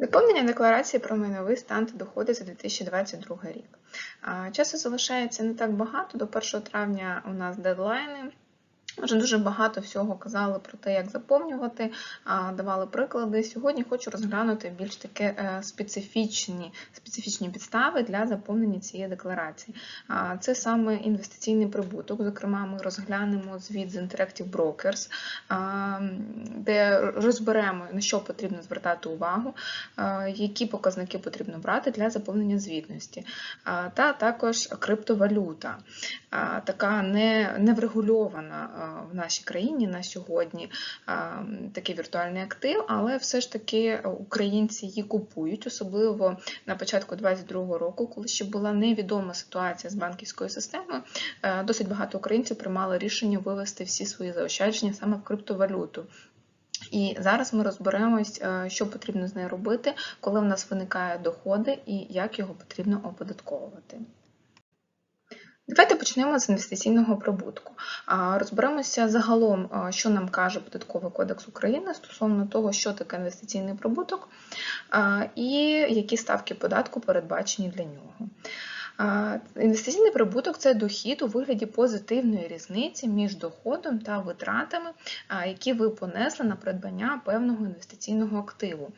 Заповнення декларації про майновий стан та доходи за 2022 рік. Часу залишається не так багато. До 1 травня у нас дедлайни. Вже дуже багато всього казали про те, як заповнювати, давали приклади. Сьогодні хочу розглянути більш таке е, специфічні специфічні підстави для заповнення цієї декларації. Це саме інвестиційний прибуток. Зокрема, ми розглянемо звіт з Interactive Brokers, де розберемо, на що потрібно звертати увагу, які показники потрібно брати для заповнення звітності. Та також криптовалюта, така не врегульована в нашій країні на сьогодні такий віртуальний актив, але все ж таки українці її купують, особливо на початку 2022 року, коли ще була невідома ситуація з банківською системою. Е, досить багато українців приймали рішення вивести всі свої заощадження саме в криптовалюту. І зараз ми розберемось, е, що потрібно з нею робити, коли в нас виникають доходи і як його потрібно оподатковувати. Давайте почнемо з інвестиційного прибутку. Розберемося загалом, що нам каже Податковий кодекс України стосовно того, що таке інвестиційний прибуток і які ставки податку передбачені для нього. Інвестиційний прибуток це дохід у вигляді позитивної різниці між доходом та витратами, які ви понесли на придбання певного інвестиційного активу.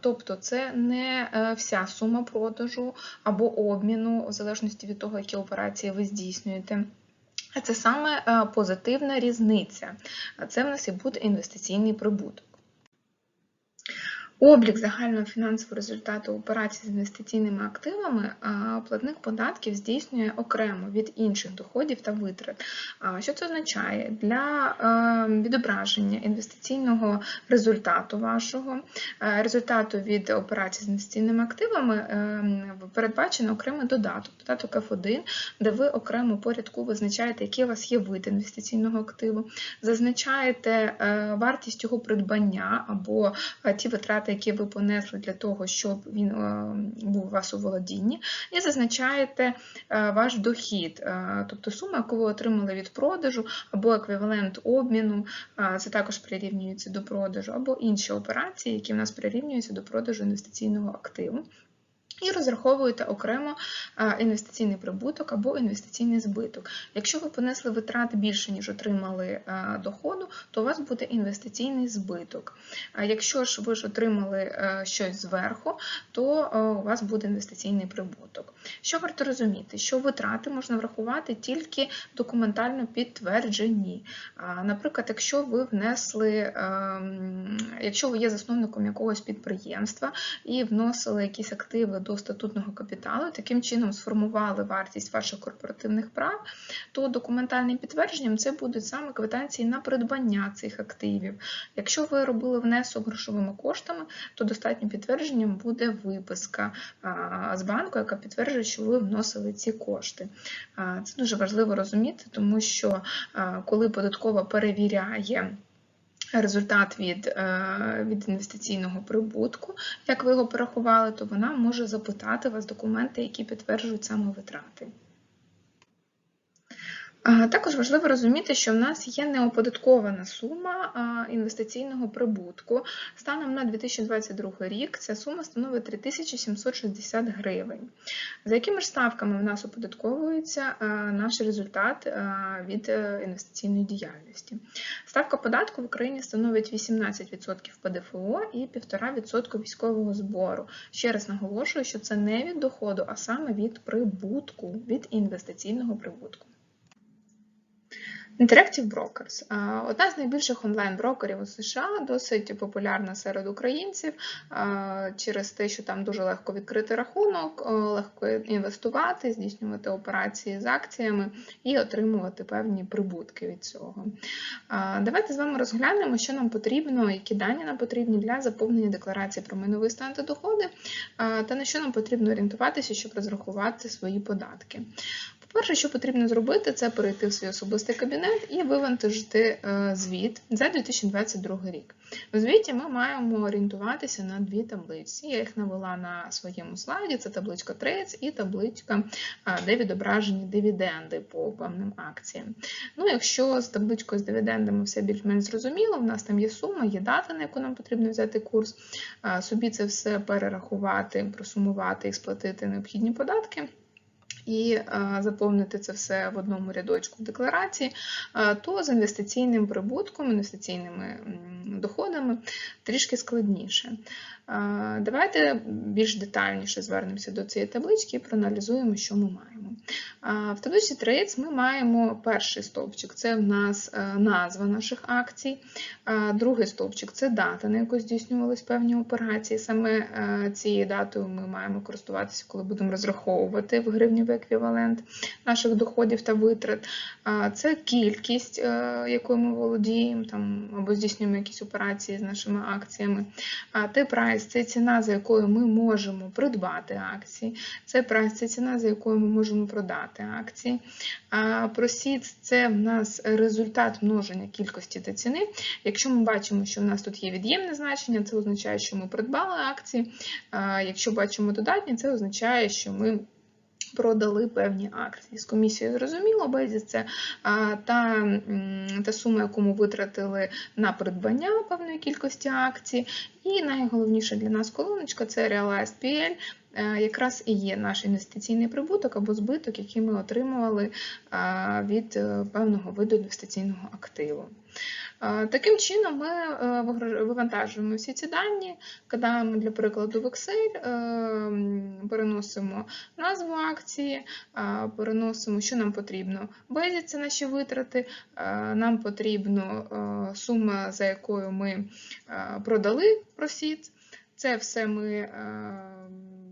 Тобто це не е, вся сума продажу або обміну, в залежності від того, які операції ви здійснюєте. Це саме е, позитивна різниця. Це в нас і буде інвестиційний прибуток. Облік загального фінансового результату операцій з інвестиційними активами платник податків здійснює окремо від інших доходів та витрат. Що це означає? Для е, відображення інвестиційного результату вашого, е, результату від операцій з інвестиційними активами е, передбачено окремий додаток, додаток F1, де ви окремо порядку визначаєте, який у вас є вид інвестиційного активу, зазначаєте вартість його придбання або ті витрати які ви понесли для того, щоб він е, був у вас у володінні, і зазначаєте е, ваш дохід, е, тобто суму, яку ви отримали від продажу, або еквівалент обміну, це також прирівнюється до продажу, або інші операції, які в нас прирівнюються до продажу інвестиційного активу. І розраховуєте окремо інвестиційний прибуток або інвестиційний збиток. Якщо ви понесли витрати більше, ніж отримали доходу, то у вас буде інвестиційний збиток. А якщо ж ви ж отримали щось зверху, то у вас буде інвестиційний прибуток. Що варто розуміти? Що витрати можна врахувати тільки документально підтверджені. Наприклад, якщо ви внесли, ем, якщо ви є засновником якогось підприємства і вносили якісь активи до статутного капіталу, таким чином сформували вартість ваших корпоративних прав, то документальним підтвердженням це будуть саме квитанції на придбання цих активів. Якщо ви робили внесок грошовими коштами, то достатнім підтвердженням буде виписка з банку, яка підтверджує, що ви вносили ці кошти. Це дуже важливо розуміти, тому що коли податкова перевіряє, результат від е, від інвестиційного прибутку, як ви його порахували, то вона може запитати вас документи, які підтверджують саме витрати. Також важливо розуміти, що в нас є неоподаткована сума інвестиційного прибутку. Станом на 2022 рік ця сума становить 3760 гривень. За якими ж ставками в нас оподатковується наш результат від е, інвестиційної діяльності? Ставка податку в Україні становить 18% ПДФО і 1,5% військового збору. Ще раз наголошую, що це не від доходу, а саме від прибутку, від інвестиційного прибутку. Interactive Brokers одна з найбільших онлайн-брокерів у США, досить популярна серед українців через те, що там дуже легко відкрити рахунок, легко інвестувати, здійснювати операції з акціями і отримувати певні прибутки від цього. Давайте з вами розглянемо, що нам потрібно, які дані нам потрібні для заповнення декларації про майновий стан та доходи, та на що нам потрібно орієнтуватися, щоб розрахувати свої податки. По-перше, що потрібно зробити, це перейти в свій особистий кабінет і вивантажити е, звіт за 2022 рік. У звіті ми маємо орієнтуватися на дві таблиці. Я їх навела на своєму слайді: це табличка Trades і табличка, е, де відображені дивіденди по певним акціям. Ну, Якщо з табличкою з дивідендами все більш-менш зрозуміло, в нас там є сума, є дата, на яку нам потрібно взяти курс, е, собі це все перерахувати, просумувати і сплатити необхідні податки і е, заповнити це все в одному рядочку в декларації, е, то з інвестиційним прибутком, інвестиційними доходами трішки складніше. Е, давайте більш детальніше звернемося до цієї таблички і проаналізуємо, що ми маємо. В табличці Trades ми маємо перший стовпчик це в нас назва наших акцій, другий стовпчик це дата, на яку здійснювалися певні операції. Саме цією датою ми маємо користуватися, коли будемо розраховувати в гривневий еквівалент наших доходів та витрат. Це кількість, якою ми володіємо, або здійснюємо якісь операції з нашими акціями. А Те прайс це ціна, за якою ми можемо придбати акції. Це прайс це ціна, за якою ми можемо продати акції. Просід це в нас результат множення кількості та ціни. Якщо ми бачимо, що в нас тут є від'ємне значення, це означає, що ми придбали акції. Якщо бачимо додатні, це означає, що ми продали певні акції. З комісією зрозуміло, безі це та, та сума, яку ми витратили на придбання певної кількості акцій. І найголовніше для нас колоночка це Realized PL, якраз і є наш інвестиційний прибуток або збиток, який ми отримували від е, певного виду інвестиційного активу. Таким чином, ми е, вивантажуємо всі ці дані, кидаємо для прикладу в Excel, е, переносимо назву акції, переносимо, що нам потрібно. Безі наші витрати, нам потрібно е, сума, за якою ми продали просід. Це все ми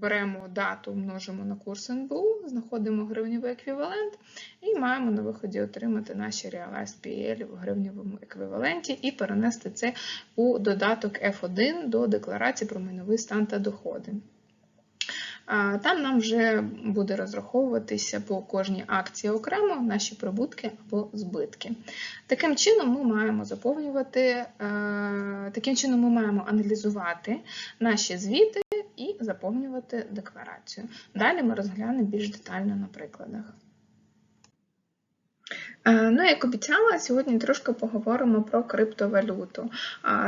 беремо дату, множимо на курс НБУ, знаходимо гривневий еквівалент і маємо на виході отримати наші Realized PL в гривневому еквіваленті і перенести це у додаток F1 до декларації про майновий стан та доходи. Там нам вже буде розраховуватися по кожній акції окремо наші прибутки або збитки. Таким чином, ми маємо заповнювати, е, таким чином ми маємо аналізувати наші звіти і заповнювати декларацію. Далі ми розглянемо більш детально на прикладах. Е, ну, як обіцяла, сьогодні трошки поговоримо про криптовалюту.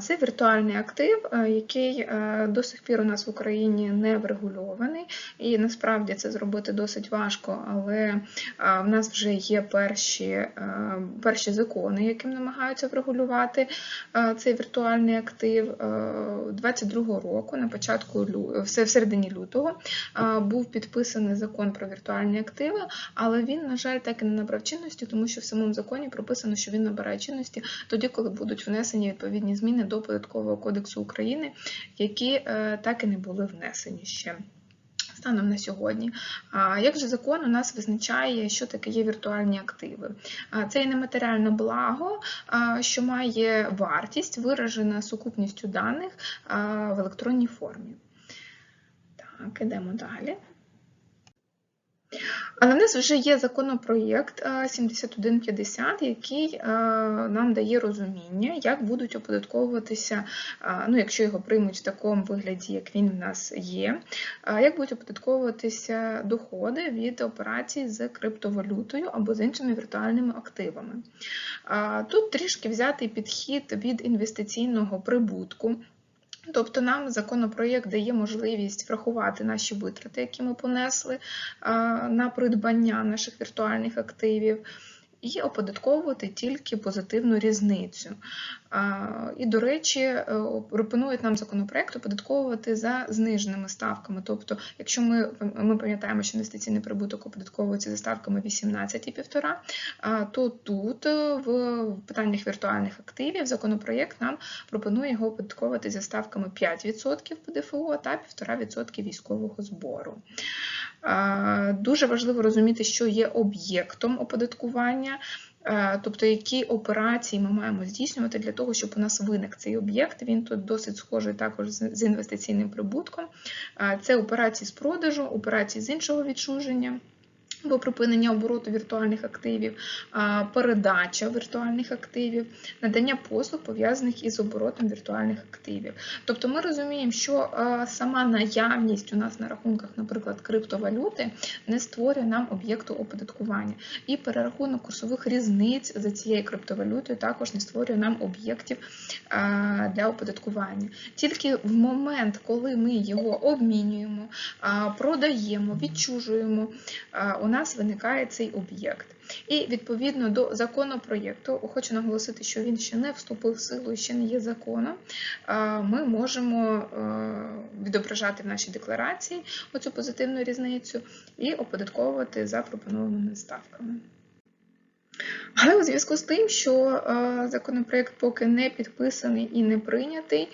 Це віртуальний актив, е, який е, до сих пір у нас в Україні не врегульований, і насправді це зробити досить важко, але в нас вже є перші перші закони, яким намагаються врегулювати цей віртуальний актив. 22 року, на початку в середині лютого, був підписаний закон про віртуальні активи, але він, на жаль, так і не набрав чинності, тому що в самому законі прописано, що він набирає чинності тоді, коли будуть внесені відповідні зміни до Податкового кодексу України, які е, так і не були внесені ще. Станом на сьогодні. Як же закон у нас визначає, що таке є віртуальні активи? Це є нематеріальне благо, що має вартість, виражена сукупністю даних в електронній формі. Так, ідемо далі. Але в нас вже є законопроєкт 7150, е, який е, нам дає розуміння, як будуть оподатковуватися, е, ну, якщо його приймуть в такому вигляді, як він в нас є, як будуть оподатковуватися доходи від операцій з криптовалютою або з іншими віртуальними активами. Тут трішки взятий підхід від інвестиційного прибутку. Тобто нам законопроєкт дає можливість врахувати наші витрати, які ми понесли на придбання наших віртуальних активів і оподатковувати тільки позитивну різницю. І, до речі, е, пропонують нам законопроект оподатковувати за зниженими ставками. Тобто, якщо ми ми пам'ятаємо, що інвестиційний прибуток оподатковується за ставками 18,5, то тут е, в питаннях віртуальних активів законопроєкт нам пропонує його оподатковувати за ставками 5% ПДФО та 1,5% військового збору. Дуже важливо розуміти, що є об'єктом оподаткування. Е, тобто, які операції ми маємо здійснювати для того, щоб у нас виник цей об'єкт. Він тут досить схожий також з інвестиційним прибутком. Е, це операції з продажу, операції з іншого відчуження. Або припинення обороту віртуальних активів, передача віртуальних активів, надання послуг пов'язаних із оборотом віртуальних активів. Тобто ми розуміємо, що сама наявність у нас на рахунках, наприклад, криптовалюти, не створює нам об'єкту оподаткування. І перерахунок курсових різниць за цією криптовалютою також не створює нам об'єктів для оподаткування. Тільки в момент, коли ми його обмінюємо, продаємо, відчужуємо, у нас виникає цей об'єкт. І відповідно до законопроєкту, хочу наголосити, що він ще не вступив в силу і ще не є законом. Ми можемо е, відображати в нашій декларації оцю позитивну різницю і оподатковувати за пропонованими ставками. Але у зв'язку з тим, що е, законопроект поки не підписаний і не прийнятий,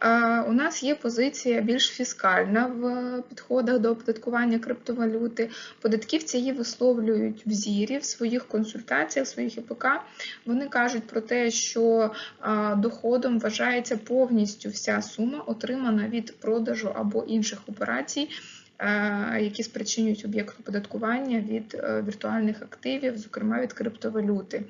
е, у нас є позиція більш фіскальна в підходах до оподаткування криптовалюти. Податківці її висловлюють в зірі, в своїх консультаціях, в своїх ІПК. Вони кажуть про те, що е, доходом вважається повністю вся сума, отримана від продажу або інших операцій які спричинюють об'єкт оподаткування від е, віртуальних активів, зокрема від криптовалюти.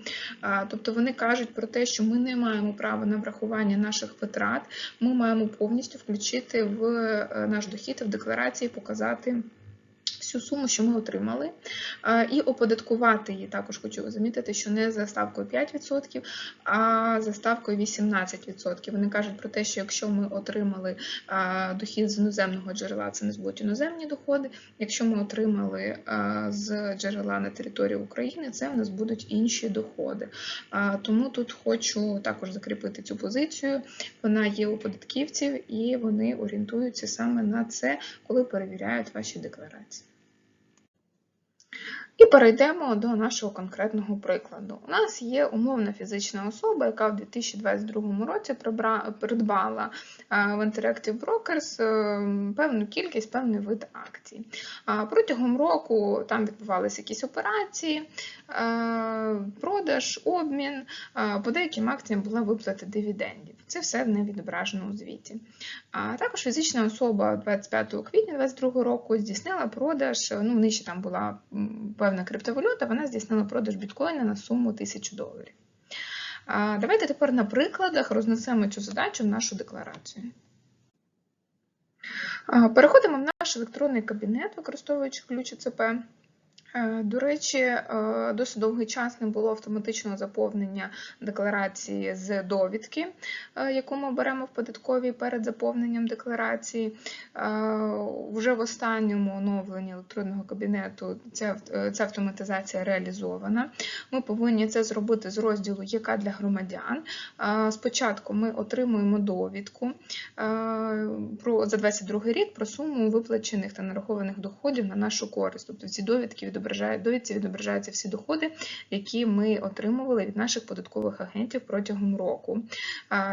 Тобто вони кажуть про те, що ми не маємо права на врахування наших витрат, ми маємо повністю включити в е, наш дохід в декларації показати. Всю суму, що ми отримали, і оподаткувати її також хочу замітити, що не за ставкою 5%, а за ставкою 18%. Вони кажуть про те, що якщо ми отримали дохід з іноземного джерела, це не будуть іноземні доходи. Якщо ми отримали з джерела на території України, це в нас будуть інші доходи. Тому тут хочу також закріпити цю позицію. Вона є у податківців і вони орієнтуються саме на це, коли перевіряють ваші декларації. І перейдемо до нашого конкретного прикладу. У нас є умовна фізична особа, яка в 2022 році придбала е, в Interactive Brokers е, певну кількість, певний вид акцій. Протягом року там відбувалися якісь операції, е, продаж, обмін, по деяким акціям була виплата дивідендів. Це все не відображено у звіті. Також фізична особа 25 квітня 2022 року здійснила продаж, ну, нижче там була м, певна криптовалюта, вона здійснила продаж біткоїна на суму 1000 доларів. Давайте тепер на прикладах рознесемо цю задачу в нашу декларацію. Переходимо в наш електронний кабінет, використовуючи ключ ЦП. Е, До речі, е, досить довгий час не було автоматичного заповнення декларації з довідки, е, яку ми беремо в податковій перед заповненням декларації. Вже в останньому оновленні електронного кабінету ця, ця автоматизація реалізована. Ми повинні це зробити з розділу ЯК для громадян. Спочатку ми отримуємо довідку про за 22 рік про суму виплачених та нарахованих доходів на нашу користь. Тобто ці довідки відображають довідці відображаються всі доходи, які ми отримували від наших податкових агентів протягом року.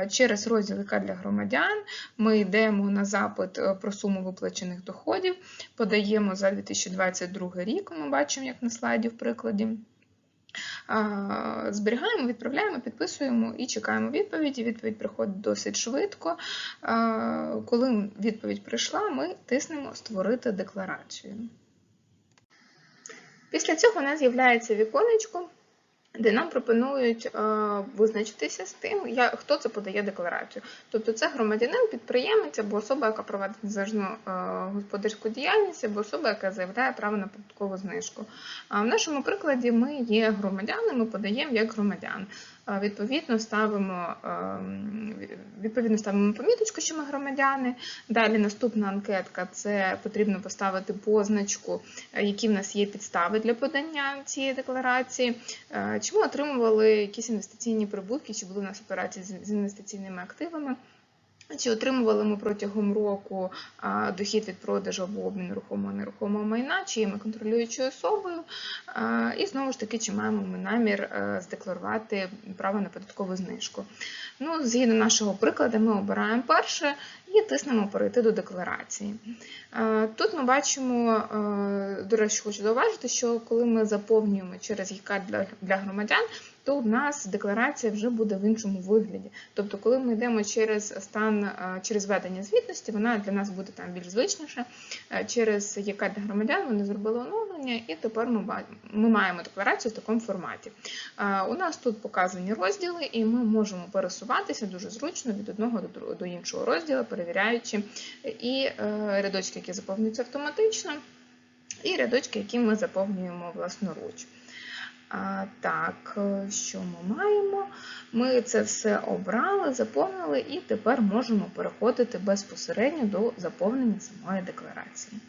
Через розділ ЯК для громадян ми йдемо на запит е, про суму виплачених доходів, подаємо за 2022 рік. Ми бачимо, як на слайді в прикладі. Зберігаємо, відправляємо, підписуємо і чекаємо відповіді. Відповідь приходить досить швидко. Коли відповідь прийшла, ми тиснемо Створити декларацію. Після цього у нас з'являється віконечко, де нам пропонують е, визначитися з тим, хто це подає декларацію. Тобто це громадянин, підприємець або особа, яка проводить незалежну е, господарську діяльність, або особа, яка заявляє право на податкову знижку. А в нашому прикладі ми є громадяни, ми подаємо як громадян. Відповідно, ставимо, ем, відповідно ставимо поміточку, що ми громадяни. Далі наступна анкетка це потрібно поставити позначку, е, які в нас є підстави для подання цієї декларації. Чому Чи ми отримували якісь інвестиційні прибутки, чи були у нас операції з інвестиційними активами. Чи отримували ми протягом року дохід від продажу або обмін рухомого нерухомого майна, чи є ми контролюючою особою, і знову ж таки, чи маємо ми намір е, здекларувати право на податкову знижку. Ну, Згідно нашого прикладу, ми обираємо перше і тиснемо перейти до декларації. Е, Тут ми бачимо, е, до речі, хочу зауважити, що коли ми заповнюємо через ЄК для, громадян, то в нас декларація вже буде в іншому вигляді. Тобто, коли ми йдемо через стан е, через ведення звітності, вона для нас буде там більш звичніша. Через ЄК для громадян вони зробили оновлення, і тепер ми, маємо декларацію в такому форматі. У нас тут показані розділи, і ми можемо пересуватися дуже зручно від одного до іншого розділу, перевіряючи і е, рядочки, які заповнюються автоматично, і рядочки, які ми заповнюємо власноруч. А, так, е, що ми маємо? Ми це все обрали, заповнили, і тепер можемо переходити безпосередньо до заповнення самої декларації.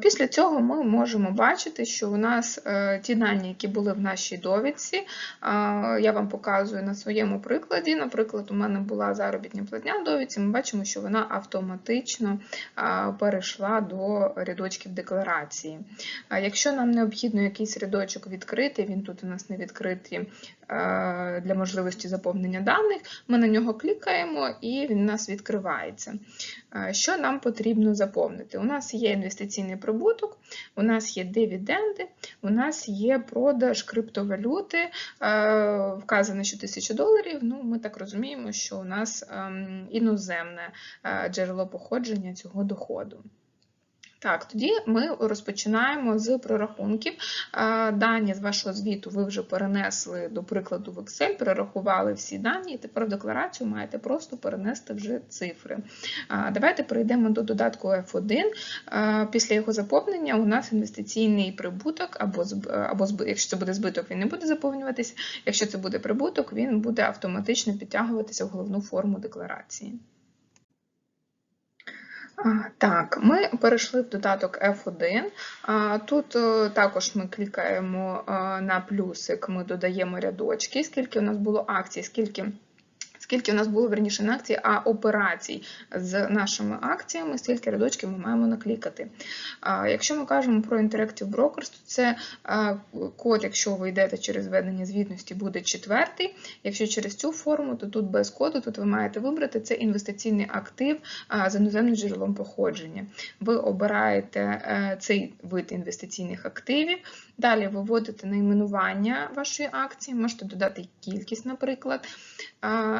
Після цього ми можемо бачити, що у нас е, ті дані, які були в нашій довідці, я вам показую на своєму прикладі. Наприклад, у мене була заробітня платня в довідці, ми бачимо, що вона автоматично перейшла до рядочків декларації. Якщо нам необхідно якийсь рядочок відкрити, він тут у нас не відкритий для можливості заповнення даних, ми на нього клікаємо і він у нас відкривається. Е, Що нам потрібно заповнити? У нас є інвестиційний прибуток, у нас є дивіденди, у нас є продаж криптовалюти, е, вказано, що 1000 доларів. Ну, ми так розуміємо, що у нас ем, іноземне е, джерело походження цього доходу. Так, тоді ми розпочинаємо з прорахунків. Е, Дані з вашого звіту ви вже перенесли, до прикладу, в Excel, перерахували всі дані, і тепер в декларацію маєте просто перенести вже цифри. Е, Давайте перейдемо до додатку F1. Е, Після його заповнення у нас інвестиційний прибуток, або, або якщо це буде збиток, він не буде заповнюватися. Якщо це буде прибуток, він буде автоматично підтягуватися в головну форму декларації. Так, ми перейшли в додаток F1. А, Тут е, також ми клікаємо е, на плюсик, ми додаємо рядочки, скільки у нас було акцій, скільки. Скільки у нас було верніше не акцій, а операцій з нашими акціями, стільки рядочків ми маємо наклікати. Якщо ми кажемо про Interactive Brokers, то це код, якщо ви йдете через введення звітності, буде четвертий. Якщо через цю форму, то тут без коду, тут ви маєте вибрати це інвестиційний актив з іноземним джерелом походження. Ви обираєте е, цей вид інвестиційних активів. Далі ви вводите найменування вашої акції, можете додати кількість, наприклад.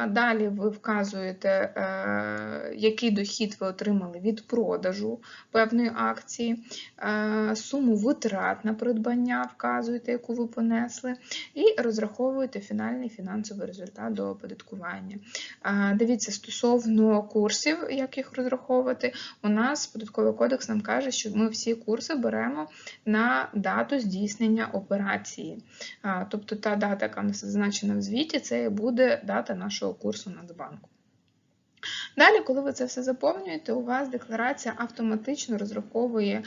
Далі ви вказуєте, е, який дохід ви отримали від продажу певної акції, е, суму витрат на придбання вказуєте, яку ви понесли, і розраховуєте фінальний фінансовий результат до оподаткування. Е, Дивіться, стосовно курсів, як їх розраховувати, у нас податковий кодекс нам каже, що ми всі курси беремо на дату здійснення операції. Тобто та дата, яка зазначена в звіті, це буде дата нашого курсу Нацбанку. Далі, коли ви це все заповнюєте, у вас декларація автоматично розраховує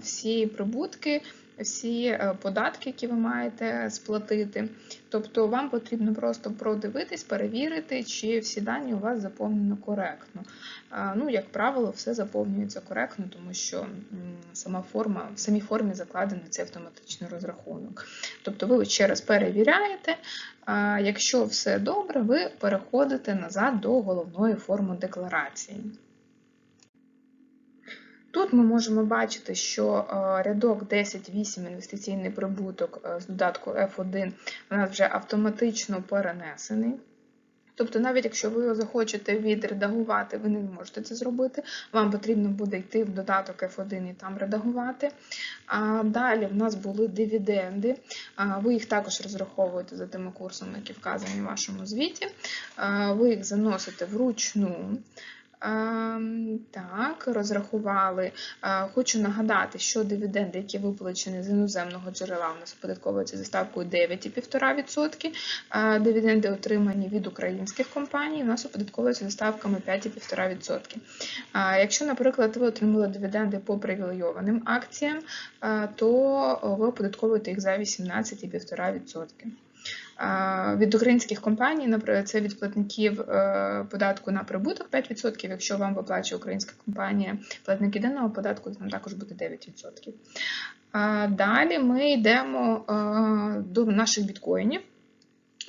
всі прибутки, всі е, податки, які ви маєте сплатити. Тобто вам потрібно просто продивитись, перевірити, чи всі дані у вас заповнено коректно. Ну, як правило, все заповнюється коректно, тому що сама форма, в самій формі закладений цей автоматичний розрахунок. Тобто ви ще раз перевіряєте, якщо все добре, ви переходите назад до головної форми декларації. Тут ми можемо бачити, що е, рядок 10.8 інвестиційний прибуток е, з додатку F1 у нас вже автоматично перенесений. Тобто, навіть якщо ви захочете відредагувати, ви не можете це зробити. Вам потрібно буде йти в додаток F1 і там редагувати. А далі в нас були дивіденди. Ви їх також розраховуєте за тими курсами, які вказані в вашому звіті. Ви їх заносите вручну. Ем, Так, розрахували. Е, Хочу нагадати, що дивіденди, які виплачені з іноземного джерела, у нас оподатковуються за ставкою 9,5%. Е, Дивіденди, отримані від українських компаній, у нас оподатковуються за ставками 5,5%. Е, Якщо, наприклад, ви отримали дивіденди по привілейованим акціям, то ви оподатковуєте їх за 18,5%. Від українських компаній, наприклад, це від платників е, податку на прибуток 5%. Якщо вам виплачує українська компанія платник єдиного податку, там також буде 9%. Далі ми йдемо е, до наших біткоїнів.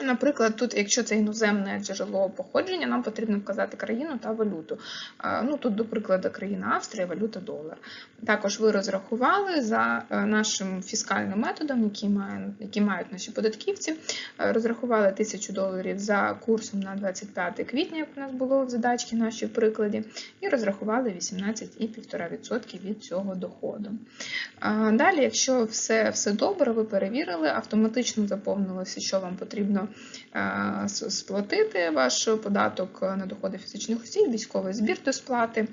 Наприклад, тут, якщо це іноземне джерело походження, нам потрібно вказати країну та валюту. Е, Ну, тут, до прикладу, країна Австрія, валюта долар. Також ви розрахували за е, нашим фіскальним методом, який, має, який мають наші податківці, е, розрахували 1000 доларів за курсом на 25 квітня, як у нас було в задачці нашій прикладі, і розрахували 18,5% від цього доходу. Далі, якщо все, все добре, ви перевірили, автоматично заповнилося, що вам потрібно е, сплатити ваш податок на доходи фізичних осіб, військовий збір до сплати.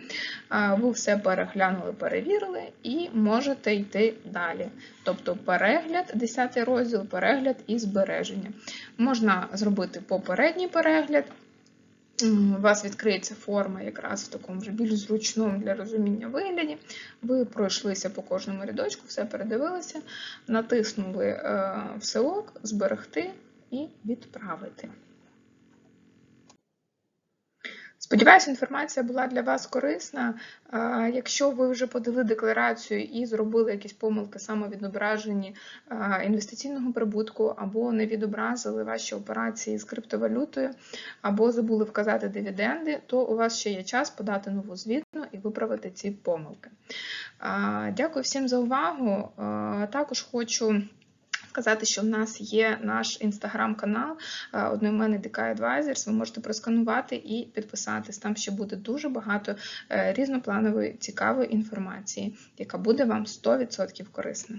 Е, Ви все переглянули, перевірили і можете йти далі. Тобто перегляд, 10 розділ, перегляд і збереження. Можна зробити попередній перегляд. У вас відкриється форма якраз в такому вже більш зручному для розуміння вигляді. Ви пройшлися по кожному рядочку, все передивилися, натиснули в селок, зберегти і відправити. Сподіваюся, інформація була для вас корисна. Якщо ви вже подали декларацію і зробили якісь помилки саме відображенні інвестиційного прибутку, або не відобразили ваші операції з криптовалютою, або забули вказати дивіденди, то у вас ще є час подати нову звітну і виправити ці помилки. Дякую всім за увагу. Також хочу сказати, що в нас є наш інстаграм-канал е, одноіменний DK Advisors. Ви можете просканувати і підписатись. Там ще буде дуже багато е, різнопланової цікавої інформації, яка буде вам 100% корисна.